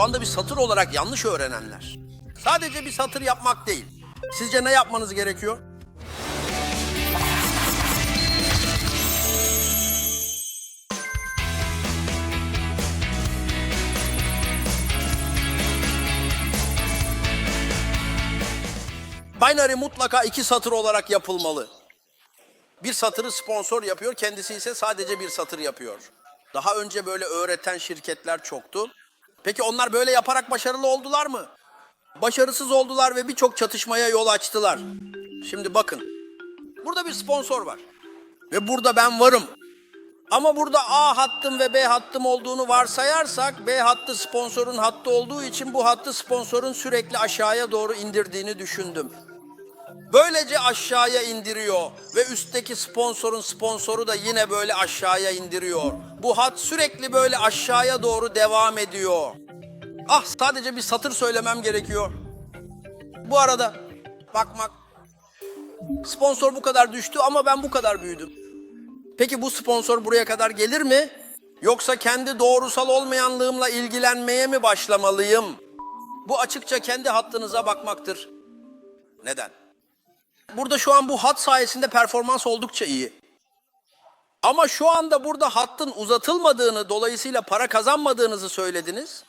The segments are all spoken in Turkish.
Şu anda bir satır olarak yanlış öğrenenler. Sadece bir satır yapmak değil. Sizce ne yapmanız gerekiyor? Binary mutlaka iki satır olarak yapılmalı. Bir satırı sponsor yapıyor, kendisi ise sadece bir satır yapıyor. Daha önce böyle öğreten şirketler çoktu. Peki onlar böyle yaparak başarılı oldular mı? Başarısız oldular ve birçok çatışmaya yol açtılar. Şimdi bakın. Burada bir sponsor var. Ve burada ben varım. Ama burada A hattım ve B hattım olduğunu varsayarsak B hattı sponsorun hattı olduğu için bu hattı sponsorun sürekli aşağıya doğru indirdiğini düşündüm. Böylece aşağıya indiriyor ve üstteki sponsorun sponsoru da yine böyle aşağıya indiriyor. Bu hat sürekli böyle aşağıya doğru devam ediyor. Ah sadece bir satır söylemem gerekiyor. Bu arada bakmak sponsor bu kadar düştü ama ben bu kadar büyüdüm. Peki bu sponsor buraya kadar gelir mi? Yoksa kendi doğrusal olmayanlığımla ilgilenmeye mi başlamalıyım? Bu açıkça kendi hattınıza bakmaktır. Neden? Burada şu an bu hat sayesinde performans oldukça iyi. Ama şu anda burada hattın uzatılmadığını, dolayısıyla para kazanmadığınızı söylediniz.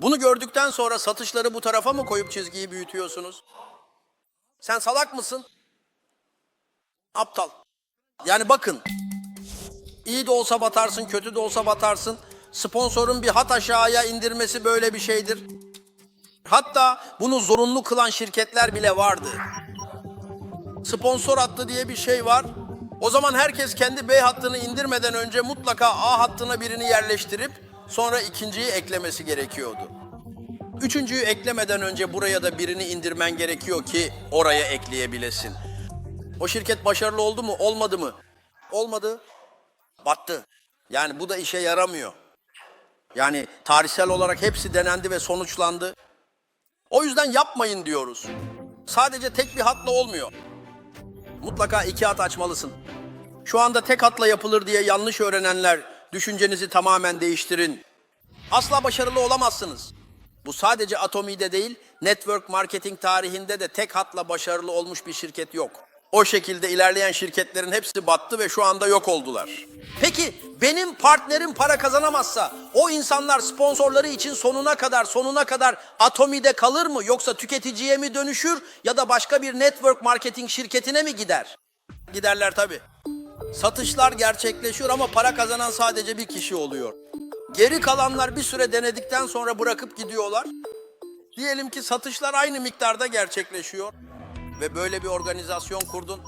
Bunu gördükten sonra satışları bu tarafa mı koyup çizgiyi büyütüyorsunuz? Sen salak mısın? Aptal. Yani bakın, iyi de olsa batarsın, kötü de olsa batarsın. Sponsorun bir hat aşağıya indirmesi böyle bir şeydir. Hatta bunu zorunlu kılan şirketler bile vardı. Sponsor hattı diye bir şey var. O zaman herkes kendi B hattını indirmeden önce mutlaka A hattına birini yerleştirip sonra ikinciyi eklemesi gerekiyordu. Üçüncüyü eklemeden önce buraya da birini indirmen gerekiyor ki oraya ekleyebilesin. O şirket başarılı oldu mu, olmadı mı? Olmadı, battı. Yani bu da işe yaramıyor. Yani tarihsel olarak hepsi denendi ve sonuçlandı. O yüzden yapmayın diyoruz. Sadece tek bir hatla olmuyor. Mutlaka iki hat açmalısın. Şu anda tek hatla yapılır diye yanlış öğrenenler düşüncenizi tamamen değiştirin. Asla başarılı olamazsınız. Bu sadece Atomi'de değil, network marketing tarihinde de tek hatla başarılı olmuş bir şirket yok. O şekilde ilerleyen şirketlerin hepsi battı ve şu anda yok oldular. Peki benim partnerim para kazanamazsa o insanlar sponsorları için sonuna kadar sonuna kadar Atomi'de kalır mı yoksa tüketiciye mi dönüşür ya da başka bir network marketing şirketine mi gider? Giderler tabii. Satışlar gerçekleşiyor ama para kazanan sadece bir kişi oluyor. Geri kalanlar bir süre denedikten sonra bırakıp gidiyorlar. Diyelim ki satışlar aynı miktarda gerçekleşiyor ve böyle bir organizasyon kurdun.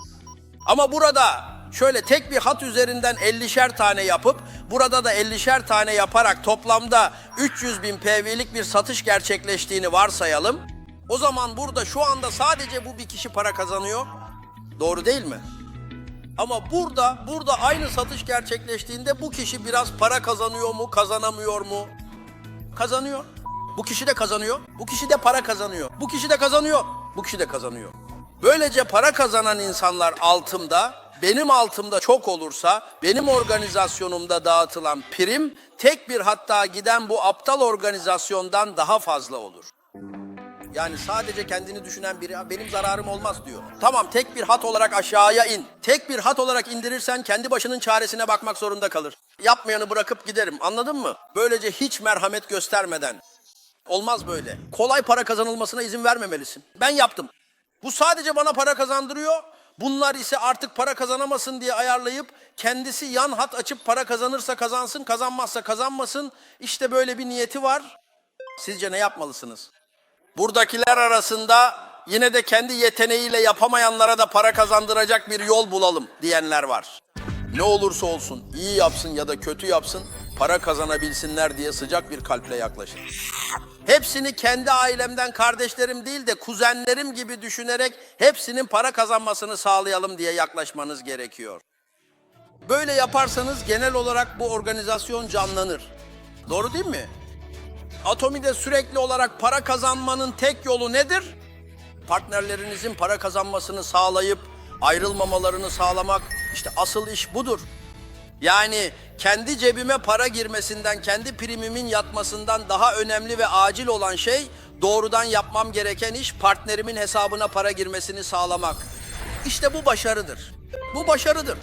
Ama burada şöyle tek bir hat üzerinden 50'şer tane yapıp burada da 50'şer tane yaparak toplamda 300 bin PV'lik bir satış gerçekleştiğini varsayalım. O zaman burada şu anda sadece bu bir kişi para kazanıyor. Doğru değil mi? Ama burada burada aynı satış gerçekleştiğinde bu kişi biraz para kazanıyor mu, kazanamıyor mu? Kazanıyor. Bu kişi de kazanıyor. Bu kişi de para kazanıyor. Bu kişi de kazanıyor. Bu kişi de kazanıyor. Böylece para kazanan insanlar altımda, benim altımda çok olursa, benim organizasyonumda dağıtılan prim tek bir hatta giden bu aptal organizasyondan daha fazla olur. Yani sadece kendini düşünen biri benim zararım olmaz diyor. Tamam tek bir hat olarak aşağıya in. Tek bir hat olarak indirirsen kendi başının çaresine bakmak zorunda kalır. Yapmayanı bırakıp giderim anladın mı? Böylece hiç merhamet göstermeden. Olmaz böyle. Kolay para kazanılmasına izin vermemelisin. Ben yaptım. Bu sadece bana para kazandırıyor. Bunlar ise artık para kazanamasın diye ayarlayıp kendisi yan hat açıp para kazanırsa kazansın, kazanmazsa kazanmasın. İşte böyle bir niyeti var. Sizce ne yapmalısınız? Buradakiler arasında yine de kendi yeteneğiyle yapamayanlara da para kazandıracak bir yol bulalım diyenler var. Ne olursa olsun iyi yapsın ya da kötü yapsın para kazanabilsinler diye sıcak bir kalple yaklaşın. Hepsini kendi ailemden kardeşlerim değil de kuzenlerim gibi düşünerek hepsinin para kazanmasını sağlayalım diye yaklaşmanız gerekiyor. Böyle yaparsanız genel olarak bu organizasyon canlanır. Doğru değil mi? Atomi'de sürekli olarak para kazanmanın tek yolu nedir? Partnerlerinizin para kazanmasını sağlayıp ayrılmamalarını sağlamak. İşte asıl iş budur. Yani kendi cebime para girmesinden, kendi primimin yatmasından daha önemli ve acil olan şey doğrudan yapmam gereken iş partnerimin hesabına para girmesini sağlamak. İşte bu başarıdır. Bu başarıdır.